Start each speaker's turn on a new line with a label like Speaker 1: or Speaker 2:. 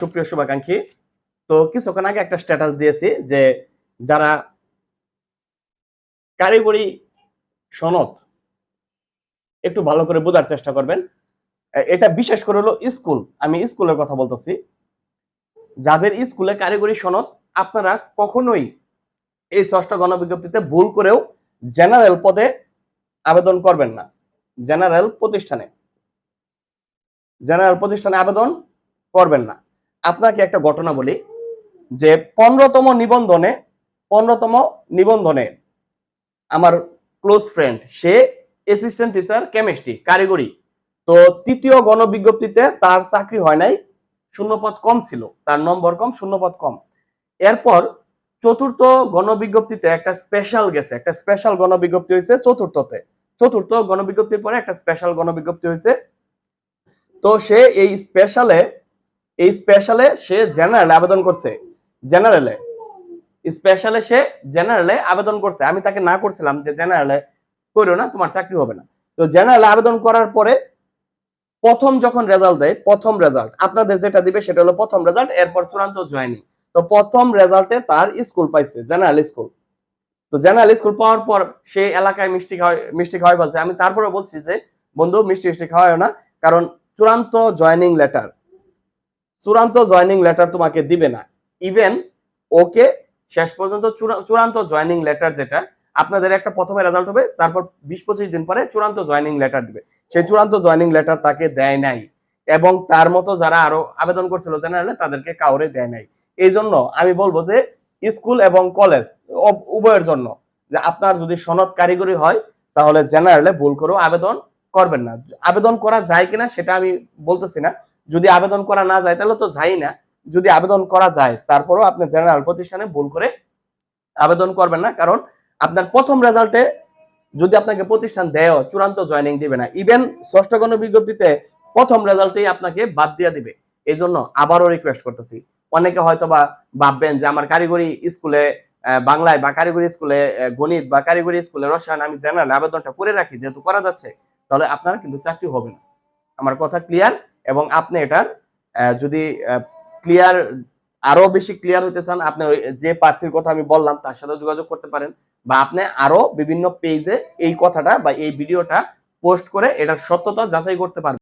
Speaker 1: সুপ্রিয় শুভাকাঙ্ক্ষী, তো কিছুক্ষণ আগে একটা স্ট্যাটাস দিয়েছি যে যারা কারিগরি সনদ একটু ভালো করে বোঝার চেষ্টা করবেন এটা বিশেষ করে হলো স্কুল, আমি স্কুলের কথা বলতেছি। যাদের স্কুলে কারিগরি সনদ, আপনারা কখনোই এই ষষ্ঠ গণবিজ্ঞপ্তিতে ভুল করেও জেনারেল পদে আবেদন করবেন না। জেনারেল প্রতিষ্ঠানে জেনারেল প্রতিষ্ঠানে আবেদন করবেন না। আপনাকে একটা ঘটনা বলি, যে পনেরোতম নিবন্ধনে পনেরোতম নিবন্ধনে আমার ক্লোজ ফ্রেন্ড সে অ্যাসিস্ট্যান্ট টিচার কেমিস্ট্রি কারিগরি। তো তৃতীয় গণবিজ্ঞপ্তিতে তার চাকরি হয় নাই, শূন্যপদ কম ছিল, তার নম্বর কম, শূন্যপদ কম। এরপর চতুর্থ গণবিজ্ঞপ্তিতে একটা স্পেশাল গেছে, একটা স্পেশাল গণবিজ্ঞপ্তি হয়েছে চতুর্থতে। চতুর্থ গণবিজ্ঞপ্তির পরে একটা স্পেশাল গণবিজ্ঞপ্তি হয়েছে। তো সে এই স্পেশালে এই স্পেশালে সে জেনারেলে আবেদন করছে। জেনারেলে স্পেশালে সে জেনারেলে আবেদন করছে। আমি তাকে না করছিলাম যে জেনারেলে করো না, তোমার চাকরি হবে না। তো জেনারেলে আবেদন করার পরে প্রথম যখন রেজাল্ট দেয়, প্রথম রেজাল্ট আপনাদের যেটা দিবে সেটা হলো প্রথম রেজাল্ট এরপর চূড়ান্ত জয়েনিং তো প্রথম রেজাল্টে তার স্কুল পাইছে জেনারেল স্কুল তো জেনারেল স্কুল পাওয়ার পর সে এলাকায় মিষ্টি খাওয়াই মিষ্টি খাওয়াই বলছে। আমি তারপরে বলছি যে, বন্ধু মিষ্টি মিষ্টি খাওয়ায় না, কারণ চূড়ান্ত জয়েনিং লেটার চূড়ান্ত জয়েনিং লেটার তোমাকে দিবে না। ইভেন ওকে শেষ পর্যন্ত চূড়ান্ত জয়েনিং লেটার যেটা, আপনাদের একটা প্রথমে রেজাল্ট হবে, তারপর বিশ পঁচিশ দিন পরে চূড়ান্ত জয়েনিং লেটার দিবে। সেই চূড়ান্ত জয়েনিং লেটার তাকে দেয় নাই। এবং তার মতো যারা আরও আবেদন করছিল জেনারেলে তাদেরকে কাউরে দেয় নাই। এই জন্য আমি বলব যে, স্কুল এবং কলেজ উভয়ের জন্য, যে আপনার যদি সনদ কারিগরি হয়, তাহলে জেনারেলে ভুল করেও আবেদন করবেন না। আবেদন করা যায় কিনা সেটা আমি বলতেছি না। যদি আবেদন করা না যায়, তাহলে তো যাই না। যদি আবেদন করা যায়, তারপরেও আপনি জেনারেল প্রতিষ্ঠানে ভুল করে আবেদন করবেন না। কারণ আপনার প্রথম রেজাল্টে যদি আপনাকে প্রতিষ্ঠান দেয় চূড়ান্ত জয়েনিং দিবে না। ইভেন ষষ্ঠ গণ বিজ্ঞপ্তিতে প্রথম রেজাল্টেই আপনাকে বাদ দিয়ে দিবে। এই জন্য আবারও রিকোয়েস্ট করতেছি। অনেকে হয়তো বা ভাববেন যে, আমার কারিগরি স্কুলে বাংলায় বা কারিগরি স্কুলে গণিত বা কারিগরি স্কুলে রসায়ন আমি জেনারেল আবেদনটা করে রাখি, যেহেতু করা যাচ্ছে, তাহলে আপনার কিন্তু চাকরি হবে না। আমার কথা ক্লিয়ার এবং আপনি এটার যদি ক্লিয়ার আরও বেশি ক্লিয়ার হতে চান, আপনি যে প্রার্থীর কথা আমি বললাম, তার সাথে যোগাযোগ করতে পারেন বা আপনি আরও বিভিন্ন পেজে এই কথাটা বা এই ভিডিওটা পোস্ট করে এটার সত্যতা যাচাই করতে পারবেন।